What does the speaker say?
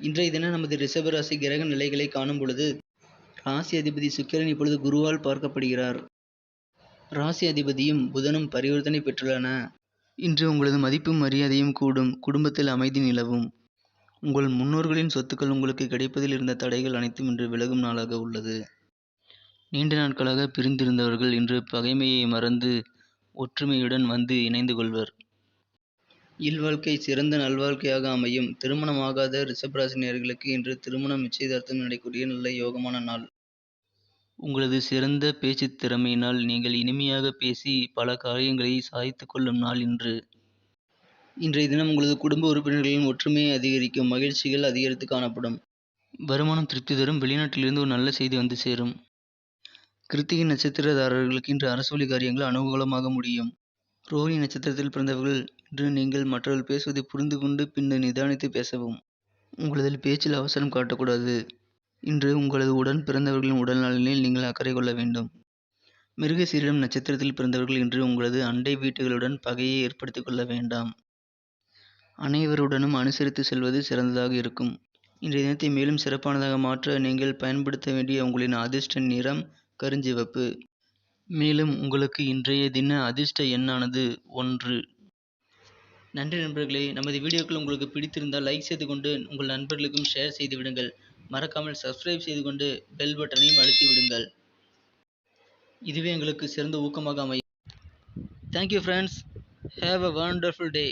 இன்றைய தினம் நமது ரிஷபராசி கிரக நிலைகளை காணும் பொழுது ராசி அதிபதி சுக்கிரன் இப்பொழுது குருவால் பார்க்கப்படுகிறார். ராசி அதிபதியும் புதனும் பரிவர்த்தனை பெற்றுள்ளன. இன்று உங்களது மதிப்பும் மரியாதையும் கூடும் குடும்பத்தில் அமைதி நிலவும். உங்கள் முன்னோர்களின் சொத்துக்கள் உங்களுக்கு கிடைப்பதில் இருந்த தடைகள் அனைத்தும் இன்று விலகும் நாளாக உள்ளது. நீண்ட நாட்களாக பிரிந்திருந்தவர்கள் இன்று பகைமையை மறந்து ஒற்றுமையுடன் வந்து இணைந்து கொள்வர். இல்வாழ்க்கை சிறந்த நல்வாழ்க்கையாக அமையும். திருமணமாகாத ரிஷபராசினியர்களுக்கு இன்று திருமணம் நிச்சயதார்த்தம் நடைக்கூடிய நல்ல யோகமான நாள். உங்களது சிறந்த பேச்சு திறமையினால் நீங்கள் இனிமையாக பேசி பல காரியங்களை சாதித்து கொள்ளும் நாள் இன்று. இன்றைய தினம் உங்களது குடும்ப உறுப்பினர்களின் ஒற்றுமையை அதிகரிக்கும் மகிழ்ச்சிகள் அதிகரித்து காணப்படும். வருமானம் திருப்தி தரும் வெளிநாட்டிலிருந்து ஒரு நல்ல செய்தி வந்து சேரும். கிருத்திகை நட்சத்திரதாரர்களுக்கு இன்று அரசு வழி காரியங்கள் அனுகூலமாக முடியும். ரோஹிணி நட்சத்திரத்தில் பிறந்தவர்கள் என்று நீங்கள் மற்றவர்கள் பேசுவதை புரிந்து கொண்டு பின்னர் நிதானித்து பேசவும். உங்களது பேச்சில் அவசரம் காட்டக்கூடாது. இன்று உங்களது உடன் பிறந்தவர்களின் உடல்நலனில் நீங்கள் அக்கறை கொள்ள வேண்டும். மிருகசீரிடம் நட்சத்திரத்தில் பிறந்தவர்கள் இன்று உங்களது அண்டை வீட்டுகளுடன் பகையை ஏற்படுத்திக் கொள்ள வேண்டாம். அனைவருடனும் அனுசரித்து செல்வது சிறந்ததாக இருக்கும். இன்றைய தினத்தை மேலும் சிறப்பானதாக மாற்ற நீங்கள் பயன்படுத்த வேண்டிய உங்களின் அதிர்ஷ்ட நிறம் கருஞ்சிவப்பு. மேலும் உங்களுக்கு இன்றைய தின அதிர்ஷ்ட எண்ணானது ஒன்று. நன்றி நண்பர்களே நமது வீடியோக்கள் உங்களுக்கு பிடித்திருந்தால் லைக் செய்து கொண்டு உங்கள் நண்பர்களுக்கும் ஷேர் செய்து விடுங்கள். மறக்காமல் சப்ஸ்கிரைப் செய்து கொண்டு பெல் பட்டனையும் அழுத்தி விடுங்கள். இதுவே எங்களுக்கு சிறந்த ஊக்கமாக அமையும். Thank you friends have a wonderful day